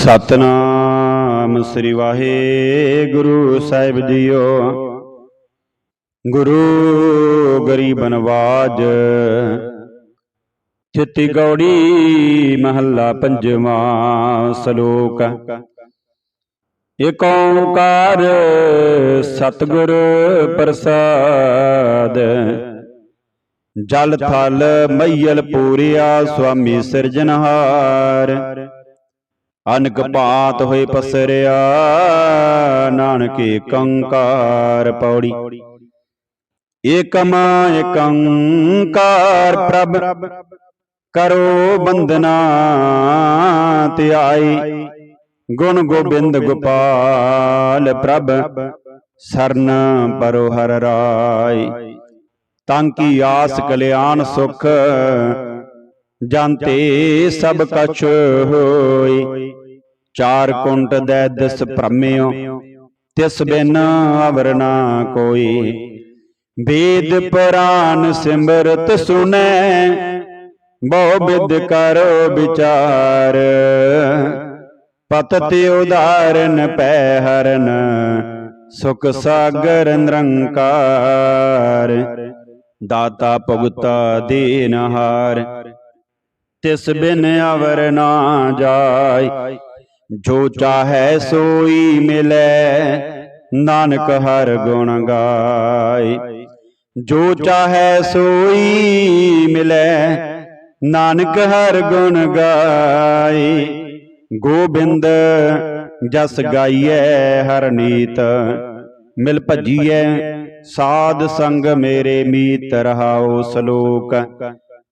ਸਤਨਾਮ ਸ੍ਰੀ ਵਾਹਿਗੁਰੂ ਸਾਹਿਬ ਜੀਓ। ਗੁਰੂ ਗਰੀਬ ਨਵਾਜ। ਚਿੱਤੀ ਗੌੜੀ ਮਹੱਲਾ ਪੰਜਵਾਂ ਸ਼ਲੋਕ। ਏਕ ਓੰਕਾਰ ਸਤਿਗੁਰ ਪ੍ਰਸਾਦ। ਜਲ ਥਲ ਮਈਲ ਪੂਰਿਆ ਸੁਆਮੀ ਸਿਰਜਨਹਾਰ ਅਨਕ ਭਾਤ ਹੋਏ ਪਸਰਿਆ ਨਾਨਕੇ ਕੰਕਾਰ ਪੌੜੀ। ਏਕਮ ਏਕੰਕਾਰ ਪ੍ਰਭ ਕਰੋ ਬੰਦਨਾ ਧਿਆਈ ਗੁਣ ਗੋਬਿੰਦ ਗੋਪਾਲ ਪ੍ਰਭ ਸਰਨ ਪਰੋ ਹਰ ਰਾਈ। ਤਾਂ ਕੀ ਆਸ ਕਲਿਆਣ ਸੁਖ ਜਾਂਤੇ ਸਭ ਕਛ ਹੋਈ। ਚਾਰ ਕੁੰਟ ਦੈ ਦਿਸ ਭ੍ਰਮਿਓ, ਤਿਸ ਬਿਨ ਅਵਰ ਨਾ ਕੋਈ। ਵੇਦ ਪੁਰਾਨ ਸਿਮਰਤ ਸੁਨੈ ਬਹੁ ਵਿਦ ਕਰੋ ਵਿਚਾਰ। ਪਤਤ ਉਦਾਰਨ ਪੈ ਹਰਨ, ਸੁਖ ਸਾਗਰ ਨਿਰੰਕਾਰ। ਦਾਤਾ ਭੁਗਤਾ ਦੀਨਹਾਰ ਤਿਸ ਬਿਨ ਅਵਰ ਨਾ ਜਾਏ। ਜੋ ਚਾਹੈ ਸੋਈ ਮਿਲੈ, ਨਾਨਕ ਹਰ ਗੁਣ ਗਾਏ। ਜੋ ਚਾਹੈ ਸੋਈ ਮਿਲੈ, ਨਾਨਕ ਹਰ ਗੁਣ ਗਾਏ। ਗੋਬਿੰਦ ਜਸ ਗਾਈਐ ਹਰ ਨੀਤ, ਮਿਲ ਭਜੀਐ ਸਾਧ ਸੰਗ ਮੇਰੇ ਮੀਤ ਰਹਾਉ ਸ਼ਲੋਕ।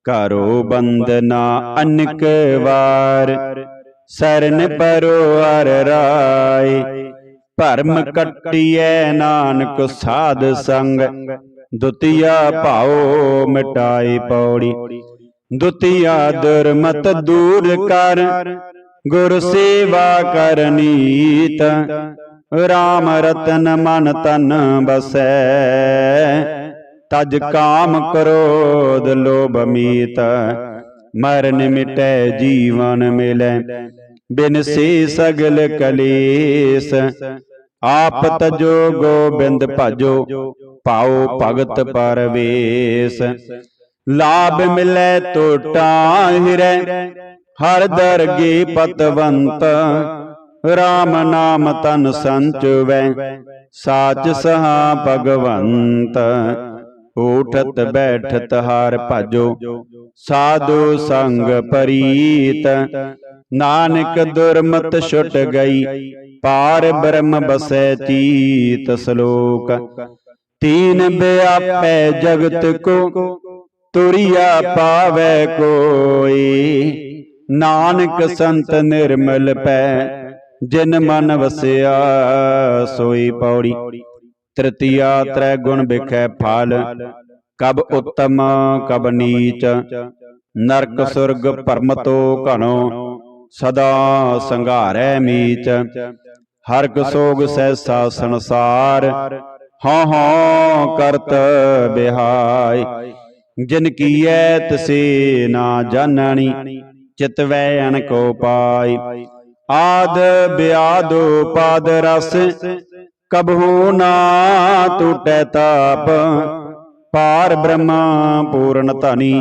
ਕਰੋ ਬੰਦਨਾ ਅਨਕ ਵਾਰ। ਸਰਨ ਪਰੋ ਹਰ ਰਾਏ। ਭਰਮ ਕੱਟਿਐ ਨਾਨਕ ਸਾਧ ਸੰਗ। ਦੁਤੀਆ ਭਾਉ ਮਿਟਾਈ ਪੌੜੀ। ਦੁਤੀਆ ਦੁਰਮਤ ਦੂਰ ਕਰ। ਗੁਰ ਸੇਵਾ ਕਰਨੀਤ ਰਾਮ ਰਤਨ ਮਨ ਤਨ ਬਸੈ। ਤਜ ਕਾਮ ਕ੍ਰੋਧ ਲੋਭ ਮੀਤ, ਮਰਨ ਮਿਟੈ ਜੀਵਨ ਮਿਲੈ, ਬਿਨ ਸੇ ਸਗਲ ਕਲੇਸ। ਆਪ ਤਜੋ ਗੋਬਿੰਦ ਭਜੋ ਪਾਉ ਭਗਤ ਪਰਵੇਸ। ਲਾਭ ਮਿਲੈ ਟੋਟਾ ਹਿਰੈ, ਹਰ ਦਰਗੇ ਪਤਵੰਤ। RAM ਨਾਮ ਤਨ ਸੰਚਵੈ, ਸਾਚ ਸਹਾ ਭਗਵੰਤ। ਉਠਤ ਬੈਠਤ ਹਰ ਭਜੋ। ਸਾਧੂ ਸੰਗ ਪਰੀਤ। ਨਾਨਕ ਦੁਰਮਤ ਛੁਟ ਗਈ। ਪਾਰ ਬ੍ਰਹਮ ਬਸੈ ਚੀਤ ਸ਼ਲੋਕ। ਤੀਨ ਬਿਆਪੈ ਜਗਤ ਕੋ। ਤੁਰਿਆ ਪਾਵੈ ਕੋਈ ਨਾਨਕ ਸੰਤ ਨਿਰਮਲ ਪੈ। ਜਿਨ ਮਨ ਵਸਿਆ ਸੋਈ ਪੌੜੀ। ਤ੍ਰਿਤੀਆ ਤ੍ਰੈ ਗੁਣ ਬਿਖੈ ਫਲ, ਕਬ ਉਤਮ, ਕਬ ਨੀਚ, ਨਰਕ ਸੁਰਗ ਭਰਮ ਤੋ ਘਣੋ, ਸਦਾ ਸੰਘਾਰੈ ਮੀਚ। ਹਰਕ ਸੋਗ ਸੈਸਾ ਸੰਸਾਰ, ਹਉ ਹਉ ਕਰਤ ਬਿਹਾਈ ਜਿਨ ਕੀਐ ਤਸੇ ਨਾ ਜਾਣਣੀ ਚਿਤਵੈ ਅਨਕੋ ਪਾਈ ਆਦ ਬਿਆਦੋ ਪਾਦ ਰਸ ਕਬਹੂ ਨਾ ਟੂਟੈ ਤਾਪ ਪਾਰ ਬ੍ਰਹਮਾ ਪੂਰਨ ਧਨੀ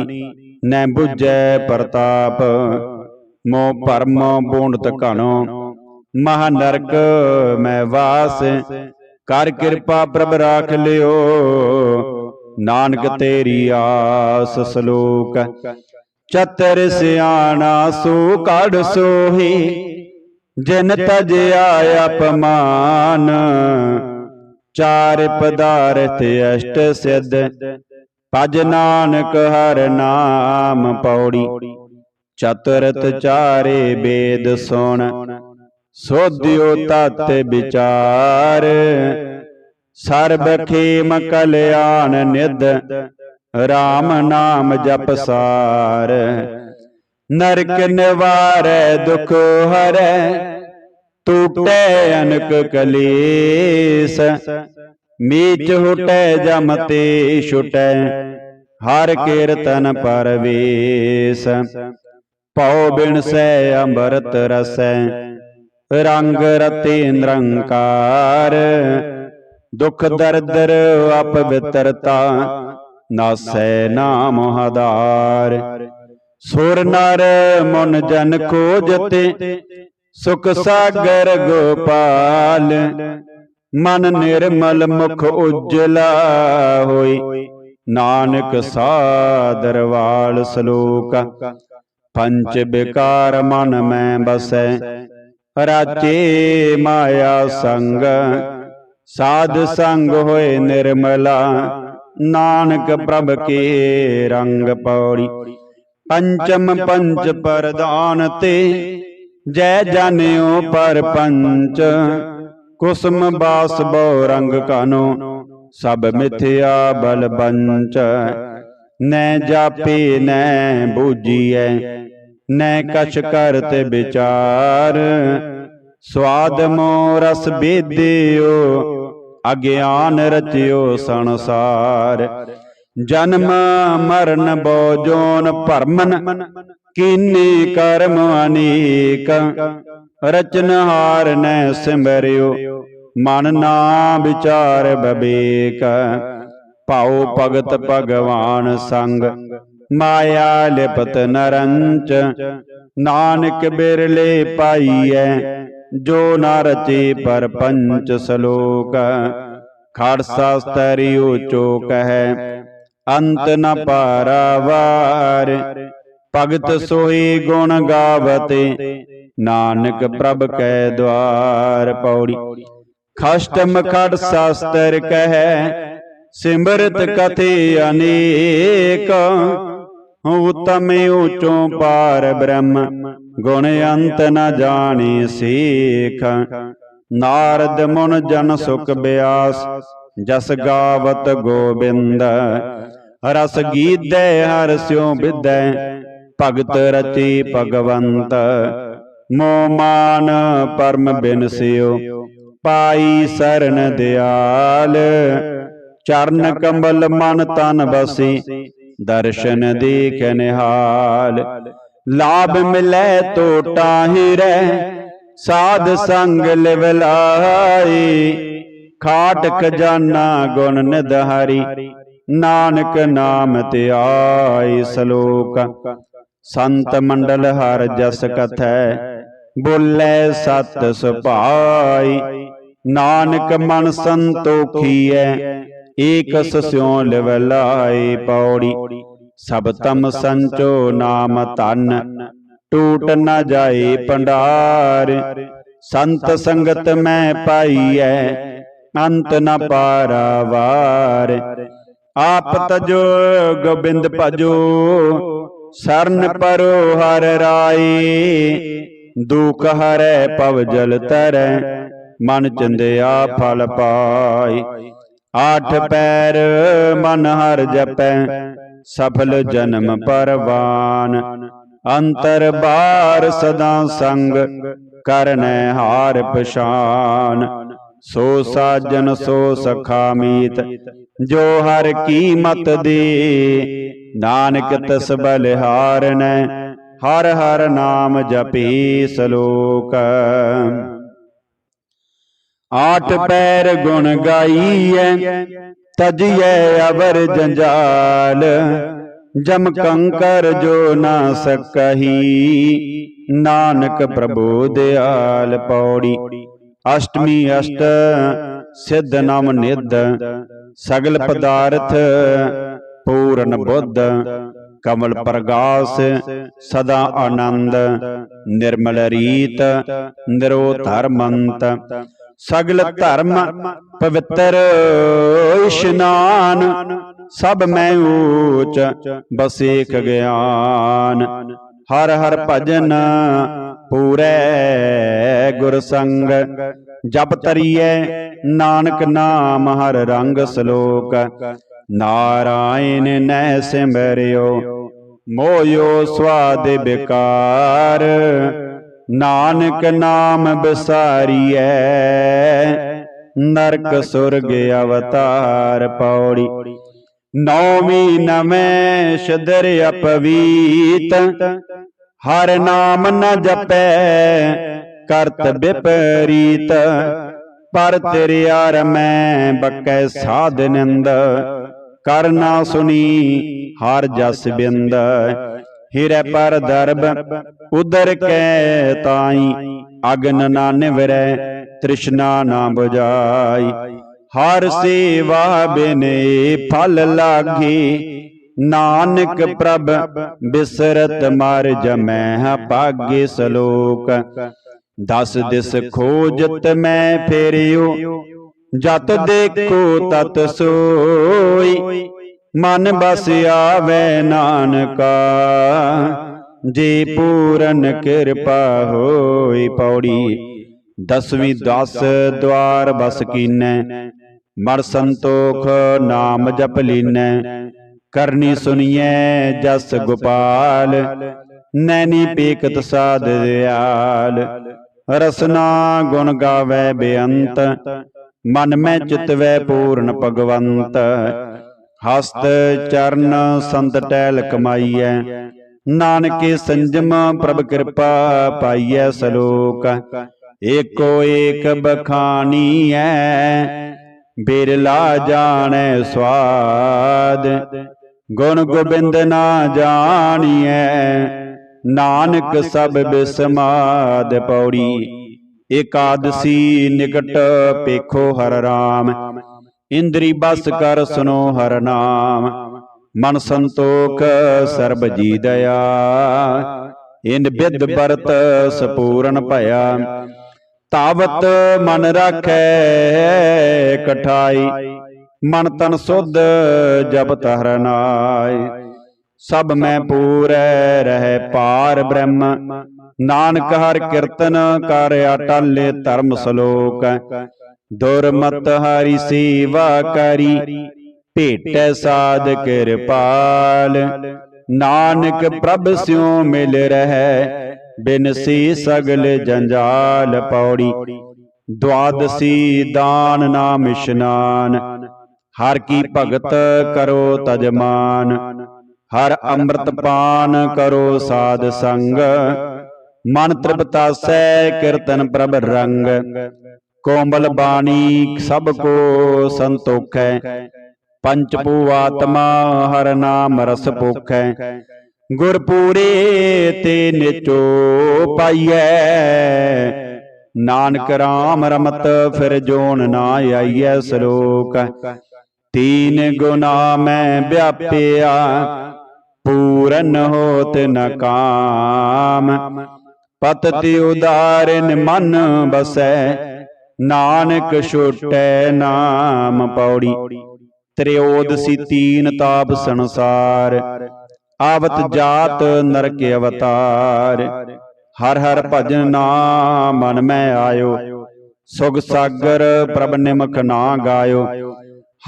ਨੈ 부ਜੈ ਪ੍ਰਤਾਪ। ਮੋ ਭਰਮ ਬੋਂਡਤ ਘਣੋ, ਮਹਾ ਨਰਕ ਮੈਂ ਵਾਸ, ਕਰ ਕਿਰਪਾ ਪ੍ਰਭ ਰਾਖ ਲਿਓ। ਨਾਨਕ ਤੇਰੀ ਆਸ ਸ਼ਲੋਕ, ਚਤਰ ਸਿਆਣਾ ਸੋ ਕੜ ਸੋਹੀ ਜਿਨ ਤਜਿਆ ਅਪਮਾਨ ਚਾਰ ਪਦਾਰਥ ਅਸ਼ਟ ਸਿੱਧ। ਭਜ ਨਾਨਕ ਹਰ ਨਾਮ ਪੌੜੀ। ਚਤੁਰਤ ਚਾਰੇ ਵੇਦ ਸੁਣ। ਸੋਧਿਓ ਤਤ ਵਿਚਾਰ। ਸਰਬ ਖੇਮ ਕਲਿਆਣ ਨਿਧ। RAM ਨਾਮ ਜਪ ਸਾਰ। ਨਰਕ ਨਿਵਾਰੈ ਦੁਖ ਹਰੈ। ਟੂਟੈ ਅਨਕ ਕਲੇਸ। ਮੀਚ ਹੁਟੈ ਜਮ ਤੇ ਛੁਟੈ। ਹਰ ਕੀਰਤਨ ਪਰਵੇਸ। ਪਉ ਬਿਨ ਸੈ ਅੰਮ੍ਰਿਤ ਰਸੈ। ਰੰਗ ਰਤੇ ਨਿਰੰਕਾਰ। ਦੁਖ ਦਰਦਰ ਅਪਵਿੱਤਰਤਾ ਨਾਸੈ ਨਾਮ ਹਦਾਰ। ਸੁਰ ਨਰ ਮਨ ਜਨ ਖੋਜਤੇ, ਸੁਖ ਸਾਗਰ ਗੋਪਾਲ। ਮਨ ਨਿਰਮਲ ਮੁਖ ਉਜਲਾ ਹੋਈ, ਨਾਨਕ ਸਾਦਰਵਾਲ ਸ਼ਲੋਕ। ਪੰਚ ਬਿਕਾਰ ਮਨ ਮੈਂ ਬਸੈ ਰਾਚੇ ਮਾਇਆ ਸੰਗ। ਸਾਧ ਸੰਗ ਹੋਏ ਨਿਰਮਲਾ, ਨਾਨਕ ਪ੍ਰਭ ਕੇ ਰੰਗ ਪੌੜੀ। ਪੰਚਮ ਪੰਚ ਪਰਦਾਨ ਤੇ ਜੈ ਜਾਣਿਓ ਪਰ ਪੰਚ ਕੁਸਮ ਬਾਸ ਬੋ ਰੰਗ ਕਾਨੋ ਸਭ ਮਿਥਿਆ ਬਲ ਬੰਚ। ਨੈ ਜਾਪੇ ਨੈ ਬੂਜੀਐ ਨੈ ਕਛ ਕਰਤੇ ਵਿਚਾਰ। ਸਵਾਦ ਮੋ ਰਸ ਬੇਦਿਓ ਅਗਿਆਨ ਰਚਿਓ ਸੰਸਾਰ। ਜਨਮ ਮਰਨ ਬੋ ਜੋਨ ਭਰਮਨ, ਕੀਨੀ ਕਰਮ ਅਨੇਕ। ਰਚਨਹਾਰ ਨੈ ਸਿਮਰਿਓ, ਮਨ ਨਾ ਵਿਚਾਰ ਬਵੇਕ ਭਾਉ ਭਗਤ ਭਗਵਾਨ ਸੰਗ, ਮਾਇਆ ਲਿਪਤ ਨਰੰਚ। ਨਾਨਕ ਬਿਰਲੇ ਪਾਈਐ, ਜੋ ਨਾ ਰਚੇ ਪਰ ਪੰਚ ਸ਼ਲੋਕ। ਖਾਲਸਾ ਸਤਰੀ ਉਚੋ ਹੈ ਅੰਤ ਨ ਪਾਰਾਵਾਰ। ਭਗਤ ਸੋਈ ਗੁਣ ਗਾਵਤੇ। ਨਾਨਕ ਪ੍ਰਭ ਕੈ ਦਵਾਰ ਪੌੜੀ। ਖਸ਼ਟਮ ਖੜ ਸ਼ਾਸਤਰ ਕਹੈ। ਸਿਮਰਤ ਕਥੇ ਅਨੇਕ। ਉਤਮ ਉਚੋਂ ਪਾਰ ਬ੍ਰਹਮ। ਗੁਣ ਅੰਤ ਨ ਜਾਣੀ ਸੇਖ। ਨਾਰਦ ਮੁਨ ਜਨ ਸੁਖ ਬਿਆਸ। ਜਸ ਗਾਵਤ ਗੋਬਿੰਦ। ਰਸ ਗੀਤੈ ਹਰ ਸਿਉ ਵਿਦੈ ਭਗਤ ਰਚੀ ਭਗਵੰਤ। ਮੋ ਮਾਨ ਪਰਮ ਬਿਨਸਿਓ ਪਾਈ ਸਰਨ ਦਿਆਲ। ਚਰਨ ਕੰਬਲ ਮਨ ਤਨ ਬਸੀ ਦਰਸ਼ਨ ਦੇਖ ਨਿਹਾਲ। ਲਾਭ ਮਿਲੈ ਟੋਟਾ ਹੀ ਰਹਿ। ਸਾਧ ਸੰਗ ਲਿਵ ਲਾਈ ਖਾਟ ਖਜ਼ਾਨਾ ਗੁਣ ਨਿਧਾਰੀ। ਨਾਨਕ ਨਾਮ ਧਿਆਈ ਸ਼ਲੋਕ। ਸੰਤ ਮੰਡਲ ਹਰ ਜਸ ਕਥੈ, ਬੋਲੇ ਸਤ ਸੁਭਾਈ। ਨਾਨਕ ਮਨ ਸੰਤੋਖੀਐ, ਏਕ ਸਸਿਉ ਲਿਵ ਲਾਈ ਪੌੜੀ। ਸਭ ਤਮ ਸੰਚੋ ਨਾਮ ਧਨ, ਟੂਟ ਨਾ ਜਾਏ ਭੰਡਾਰ। ਸੰਤ ਸੰਗਤ ਮੈਂ ਪਾਈਐ, ਅੰਤ ਨ ਪਾਰਾਵਾਰ। ਆਪ ਤਜੋ ਗੋਬਿੰਦ ਭਜੋ ਸਰਨ ਪਰੋ ਹਰ ਰਾਈ ਦੁਖ ਹਰੈ ਪਵ ਜਲ ਤਰੈ ਮਨ ਚੰਦਿਆ ਫਲ ਪਾਈ। ਆਠ ਪੈਰ ਮਨ ਹਰ ਜਪੈ ਸਫਲ ਜਨਮ ਪਰਵਾਨ। ਅੰਤਰ ਬਾਰ ਸਦਾ ਸੰਗ ਕਰਨੈ ਹਾਰ ਪਛਾਨ। ਸੋ ਸਾਜਨ, ਸੋ ਸਖਾ ਮੀਤ ਜੋ ਹਰ ਕੀਮਤ ਦੇ, ਨਾਨਕ ਤਸ ਬਲਿਹਾਰਨੈ, ਹਰ ਹਰ ਨਾਮ ਜਪੀ ਸ਼ਲੋਕ। ਆਠ ਪੈਰ ਗੁਣ ਗਾਈਐ, ਤਜੀਐ ਅਵਰ ਜੰਜਾਲ। ਜਮ ਕੰਕਰ ਜੋ ਨਾ ਸਕਹੀ, ਨਾਨਕ ਪ੍ਰਭੂ ਦਿਆਲ ਪੌੜੀ। ਅਸ਼ਟਮੀ ਅਸ਼ਟ, ਸਿੱਧ ਨਾਮ ਨਿਧ, ਸਗਲ ਪਦਾਰਥ ਪੂਰਨ ਬੁੱਧ, ਕਮਲ ਪ੍ਰਗਾਸ, ਸਦਾ ਆਨੰਦ, ਨਿਰਮਲ ਰੀਤ ਨਿਰੋ ਧਰਮੰਤ ਸਗਲ ਧਰਮ ਪਵਿੱਤਰ ਇਸ਼ਨਾਨ, ਸਭ ਮੈਂ ਊਚ ਬਸੇਖ ਗਿਆਨ। ਹਰ ਹਰ ਭਜਨ ਪੂਰੈ ਗੁਰ ਸੰਗ, ਜਪ ਤਰੀਐ ਨਾਨਕ ਨਾਮ ਹਰ ਰੰਗ ਸ਼ਲੋਕ। ਨਾਰਾਇਣ ਨੈ ਸਿਮਰਿਓ, ਮੋਇਓ ਸਵਾਦ ਬਿਕਾਰ। ਨਾਨਕ ਨਾਮ ਵਿਸਾਰੀਐ ਨਰਕ ਸੁਰਗ ਅਵਤਾਰ ਪੌੜੀ। ਨੌਵੀਂ ਨਵੇਂ ਸ਼ਦਰ ਅਪਵੀਤ ਹਰ ਨਾਮ ਨ ਜਪੈ ਕਰਤ ਵਿਪਰੀਤ। ਪਰ ਤੇਰੇ ਯਾਰ ਮੈਂ ਬੱਕੈ ਸਾਧ ਨਿੰਦ। ਕਰਨਾ ਸੁਣੀ ਹਰ ਜਸ ਬਿੰਦ। ਹਿਰੇ ਪਰ ਦਰਬ ਉਦਰ ਕੈ ਤਾਈ ਅਗਨ ਨਾ ਨਿਵਰੈ ਤ੍ਰਿਸ਼ਨਾ ਨਾ 부ਜਾਈ ਹਰ ਸੇਵਾ ਬਿਨੇ ਫਲ ਲਾਗੇ। ਨਾਨਕ ਪ੍ਰਭ ਬਿਸਰਤ ਮਰ ਜਮੈ ਭਾਗੇ ਸਲੋਕ। ਦਸ ਦਿਸ ਖੋਜਤ ਮੈਂ ਫੇਰਿਓ, ਜਤ ਦੇਖੋ ਤਤ ਸੋਈ, ਮਨ ਬਸ ਆਵੇ ਨਾਨਕਾ। ਜੇ ਪੂਰਨ ਕਿਰਪਾ ਹੋਈ ਪੌੜੀ, ਦਸਵੀਂ ਦਸ ਦਵਾਰ ਬਸ ਕੀਨੈ, ਮਰ ਸੰਤੋਖ ਨਾਮ ਜਪ ਲੀਨੈ। ਕਰਨੀ ਸੁਣੀਐ ਜਸ ਗੋਪਾਲ, ਨੈਣੀ ਪੇਕਤ ਸਾਧ ਦਿਆਲ। ਰਸਨਾ ਗੁਣ ਗਾਵੇ ਬੇਅੰਤ, ਮਨ ਮੈਂ ਚਿਤਵੈ ਪੂਰਨ ਭਗਵੰਤ। ਹਸਤ ਚਰਨ ਸੰਤ ਟੈਲ ਕਮਾਈਐ, ਨਾਨਕੇ ਸੰਜਮ ਪ੍ਰਭ ਕਿਰਪਾ ਪਾਈਐ ਸਲੋਕ। ਏਕੋ ਏਕ ਬਖਾਨੀਐ, ਬਿਰਲਾ ਜਾਣੈ ਸਵਾਦ। ਗੁਣ ਗੋਬਿੰਦ ਨਾ ਜਾਣੀਐ। ਨਾਨਕ ਸਭ ਬਿਸਮਾਦ ਪੌੜੀ। ਏਕਾਦਸੀ ਨਿਕਟ ਪੇਖੋ ਹਰ ਰਾਮ। ਇੰਦਰੀ ਬਸ ਕਰ ਸੁਨੋ ਹਰ ਨਾਮ। ਮਨ ਸੰਤੋਖ ਸਰਬ ਜੀ ਦਇਆ। ਇਨ ਬਿਦ ਬਰਤ ਸਪੂਰਨ ਭਇਆ। ਤਾਵਤ ਮਨ ਰਾਖੈ ਕਠਾਈ। ਮਨ ਤਨ ਸੁਧ ਜਪਤ ਹਰਨਾਈ ਸਭ ਮੈਂ ਪੂਰੈ, ਰਹਿ ਪਾਰ ਬ੍ਰਹਮ। ਨਾਨਕ ਹਰ ਕੀਰਤਨ ਕਰ ਅਟਲੇ ਧਰਮ ਸ਼ਲੋਕ। ਦੁਰਮਤ ਹਰੀ ਸੇਵਾ ਕਰੀ, ਭੇਟੈ ਸਾਧ ਕਿਰਪਾਲ ਨਾਨਕ ਪ੍ਰਭ ਸਿਉ ਮਿਲ ਰਹਿ ਬਿਨਸੀ ਸਗਲ ਜੰਜਾਲ ਪੌੜੀ। ਦਵਾਦਸੀ ਦਾਨ ਨਾਮ ਇਸ਼ਨਾਨ ਹਰ ਕੀ ਭਗਤ ਕਰੋ ਤਜਮਾਨ ਹਰ ਅੰਮ੍ਰਿਤ ਪਾਨ ਕਰੋ ਸਾਧ ਸੰਗ। ਮਨ ਤ੍ਰਿਪਤਾਸੈ ਕੀਰਤਨ ਪ੍ਰਭ ਰੰਗ। ਕੋਮਲ ਬਾਣੀ ਸਭ ਕੋ ਸੰਤੋਖੈ। ਪੰਚ ਪੂ ਆਤਮਾ ਹਰ ਨਾਮ ਰਸ ਭੁਖੈ। ਗੁਰ ਪੂਰੇ ਤੇ ਨਿਚੋ ਪਾਈਐ। ਨਾਨਕ ਰਾਮ ਰਮਤ ਫਿਰ ਜੋਨ ਨਾ ਆਈਐ ਸ਼ਲੋਕ। ਤੀਨ ਗੁਨਾ ਮੈਂ ਵਿਆਪਿਆ, ਪੂਰਨ ਹੋਤ ਨ ਕਾਮ। ਪਤਿ ਉਦਾਰਿਨ ਮਨ ਬਸੈ, ਨਾਨਕ ਛੋਟੈ ਨਾਮ ਪੌੜੀ। ਤ੍ਰਿਓਦਸੀ ਤੀਨ ਤਾਪ ਸੰਸਾਰ, ਆਵਤ ਜਾਤ ਨਰਕ ਅਵਤਾਰ। ਹਰ ਹਰ ਭਜਨ ਨਾਮ ਮਨ ਮੈਂ ਆਇਓ ਸੁਗ ਸਾਗਰ ਪ੍ਰਭ ਨਿਮਕ ਨਾ ਗਾਇਓ।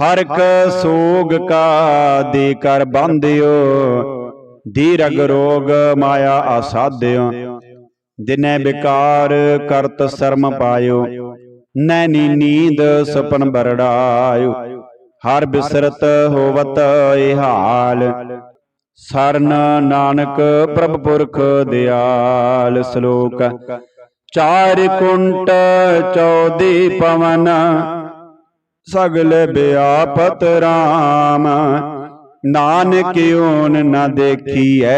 ਹਰ ਇੱਕ ਸੋਗ ਕਾ ਦੇ ਕਰ ਬੰਧਿਓ। ਦੀਰਗ ਰੋਗ ਮਾਇਆ ਆਸਾਦਿਓ। ਦਿਨੇ ਵਿਕਾਰ ਕਰਤ ਸ਼ਰਮ ਪਾਇਓ। ਨੈਣੀ ਨੀਂਦ ਸੁਪਨ ਬਰੜਾਇਓ। ਹਰ ਬਿਸਰਤ ਹੋਵਤ ਇਹ ਹਾਲ। ਸਰਨ ਨਾਨਕ ਪ੍ਰਭ ਪੁਰਖ ਦਿਆਲ ਸ਼ਲੋਕ। ਚਾਰ ਕੁੰਟ ਚੌਦੀ ਪਵਨ। ਸਗਲ ਵਿਆਪਤ ਰਾਮ। ਨਾਨਕ ਓਨ ਨ ਦੇਖੀਐ?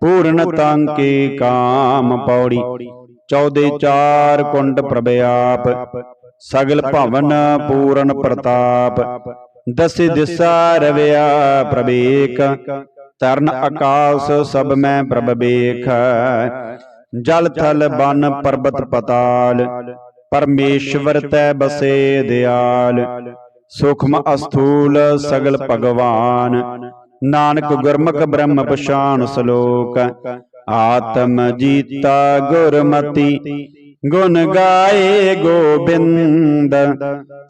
ਪੂਰਨ ਤਾਂਕੇ ਕਾਮ ਪੌੜੀ? ਚੌਦੇ ਚਾਰ ਕੁੰਡ ਪ੍ਰਭ ਆਪ ਸਗਲ ਭਵਨ ਪੂਰਨ ਪ੍ਰਤਾਪ। ਦਸਿ ਦਿਸਾ ਰਵਿਆ ਪ੍ਰਵੇਕ। ਤਰਨ ਆਕਾਸ ਸਭ ਮੈਂ ਪ੍ਰਭ ਬੇਖ ਜਲ ਥਲ ਬਨ ਪਰਬਤ ਪਤਾਲ। ਪਰਮੇਸ਼ਵਰ ਤੈ ਬਸੇ ਦਿਆਲ, ਸੁਖਮ ਅਸਥੂਲ ਸਗਲ ਭਗਵਾਨ। ਨਾਨਕ ਗੁਰਮੁਖ ਬ੍ਰਹਮ ਪਛਾਨ ਸ਼ਲੋਕ, ਆਤਮ ਜੀਤਾ ਗੁਰਮਤੀ। ਗੁਣ ਗਾਏ ਗੋਬਿੰਦ,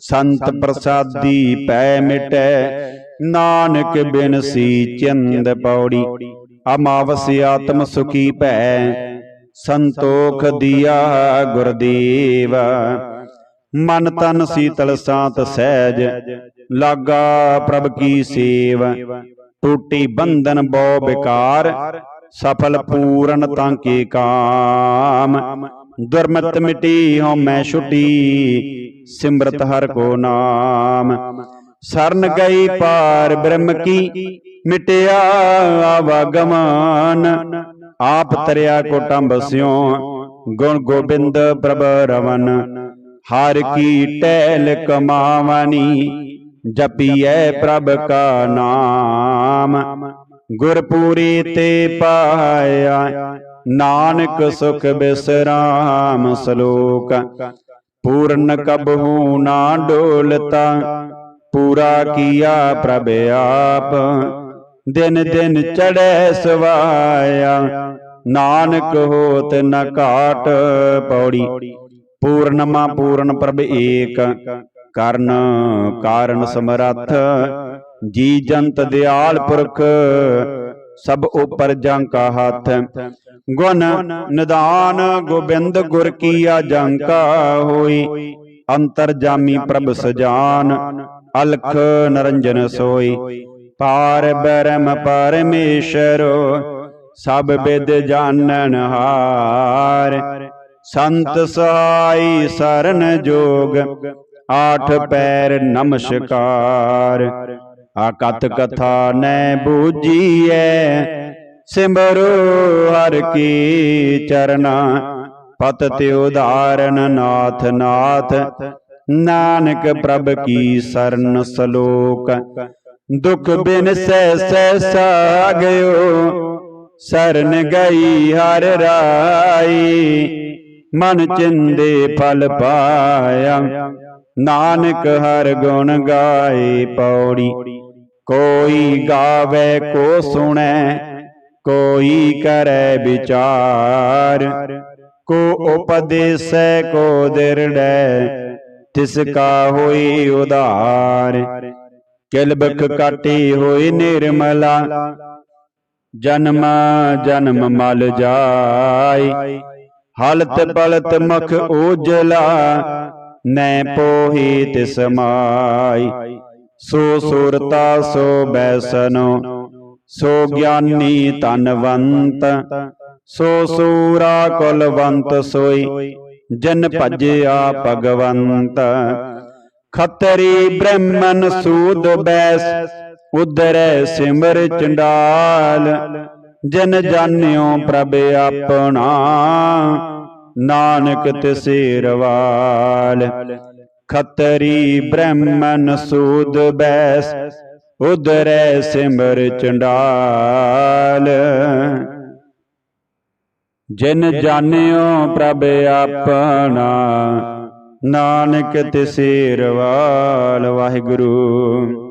ਸੰਤ ਪ੍ਰਸਾਦੀ ਪੈ ਮਿਟੈ। ਨਾਨਕ ਬਿਨ ਸੀ ਚੰਦ ਪੌੜੀ, ਅਮਾਵਸ ਆਤਮ ਸੁਖੀ ਭੈ। ਸੰਤੋਖ ਦੀਆ ਗੁਰਦੇਵ। ਮਨ ਤਨ ਸੀਤਲ ਸਾਤ ਸਹਿਜ। ਲਾਗਾ ਪ੍ਰਭ ਕੀ ਸੇਵ। ਟੂਟੀ ਬੰਧਨ ਬੋ ਬਿਕਾਰ। ਸਫਲ ਪੂਰਨ ਤਾਂ ਕੀ ਕਾਮ। ਦੁਰਮਤ ਮਿਟੀ ਹਉ ਮੈਂ ਛੁਟੀ। ਸਿਮਰਤ ਹਰ ਕੋ ਨਾਮ। ਸਰਨ ਗਈ ਪਾਰ ਬ੍ਰਹਮ ਕੀ। ਮਿਟਿਆ ਆਵਾਗਮਨ। ਆਪ ਤਰਿਆ ਕੋਟੰ ਬਸਿਓ, ਗੁਣ ਗੋਬਿੰਦ ਪ੍ਰਭ ਰਵਨ, ਹਰ ਕੀ ਟਹਿਲ ਕਮਾਵਨੀ, ਜਪੀਐ ਪ੍ਰਭ ਕਾ ਨਾਮ। ਗੁਰਪੂਰੀ ਤੇ ਪਾਇਆ, ਨਾਨਕ ਸੁਖ ਬਿਸਰਾਮ ਸ਼ਲੋਕ। ਪੂਰਨ ਕਬਹੂ ਨਾ ਡੋਲਤਾ, ਪੂਰਾ ਕੀਆ ਪ੍ਰਭ ਆਪ। ਦਿਨ ਦਿਨ ਚੜੈ ਸਵਾਇਆ। ਨਾਨਕ ਹੋਤ ਨ ਘਾਟ ਪੌੜੀ। ਪੂਰਨਮਾ ਪੂਰਨ ਪ੍ਰਭ ਏਕ। ਕਰਨ ਕਾਰਨ ਸਮਰੱਥ। ਜੀ ਜੰਤ ਦਿਆਲ ਪੁਰਖ। ਸਭ ਉਪਰ ਜੰਕਾ ਹੱਥ। ਗੁਣ ਨਿਦਾਨ ਗੋਬਿੰਦ ਗੁਰ ਕੀਆ ਜੰਕਾ ਹੋਈ। ਅੰਤਰ ਜਾਮੀ ਪ੍ਰਭ ਸਜਾਨ। ਅਲਖ ਨਰੰਜਨ ਸੋਈ। ਪਾਰ ਬ੍ਰਹਮ ਪਰਮੇਸ਼ਰੋ ਸਭ ਵਿਦ ਜਾਣਨ ਹਾਰ। ਸੰਤ ਸਹਾਈ ਸਰਨ ਜੋਗ ਆਠ ਪੈਰ ਨਮਸਕਾਰ। ਆਕਤ ਕਥਾ ਨੈ ਬੂਝੀਐ ਸਿਮਰੋ ਹਰ ਕੀ ਚਰਨਾ। ਪਤ ਤੇ ਉਦਾਰਨ ਨਾਥ ਨਾਥ। ਨਾਨਕ ਪ੍ਰਭ ਕੀ ਸਰਨ ਸਲੋਕ। ਦੁਖ ਬਿਨ ਸਹਿ ਸਹਿ ਸਾਗਿਓ। ਸਰਨ ਗਈ ਹਰ ਰਾਈ। ਮਨ ਚਿੰਦੇ ਫਲ ਪਾਇਆ। ਨਾਨਕ ਹਰ ਗੁਣ ਗਾਏ ਪੌੜੀ। ਕੋਈ ਗਾਵੇ ਕੋ ਸੁਣੈ। ਕੋਈ ਕਰੈ ਵਿਚਾਰ। ਕੋ ਉਪਦੇਸੈ ਕੋ ਦਿਰੜੈ। ਤਿਸ ਕਾ ਹੋਈ ਉਧਾਰ ਕਿਲਬਖ ਕਾਟੀ ਹੋਈ ਨਿਰਮਲਾ। ਜਨਮ ਜਨਮ ਮਲ ਜਾਈ। ਹਲਤ ਪਲਤ ਮਖ ਉਜਲਾ। ਨੈ ਪੋਹੀ ਤਿਸ ਮਾਈ। ਸੋ ਸੁਰਤਾ ਸੋ ਬੈਸਨੋ। ਸੋ ਗਿਆਨੀ ਧਨਵੰਤ। ਸੋ ਸੂਰਾ ਕੁਲਵੰਤ ਸੋਈ। ਜਨ ਭਜਿਆ ਭਗਵੰਤ। ਖਤਰੀ ਬ੍ਰਹਮਨ ਸੂਦ ਬੈਸ ਉਦਰੈ ਸਿਮਰ ਚੰਡਾਲ। ਜਨ ਜਾਣਿਓ ਪ੍ਰਭ ਆਪਣਾ। ਨਾਨਕ ਤਿਸੇ ਰਵਾਲ। ਖਤਰੀ ਬ੍ਰਹਮਨ ਸੂਦ ਬੈਸ ਉਦਰੈ ਸਿਮਰ ਚੰਡਾਲ। ਜਿਨ ਜਾਣਿਓ ਪ੍ਰਭ ਆਪਣਾ। ਨਾਨਕ ਤਿਸੇ ਰਵਾਲ ਵਾਹਿਗੁਰੂ।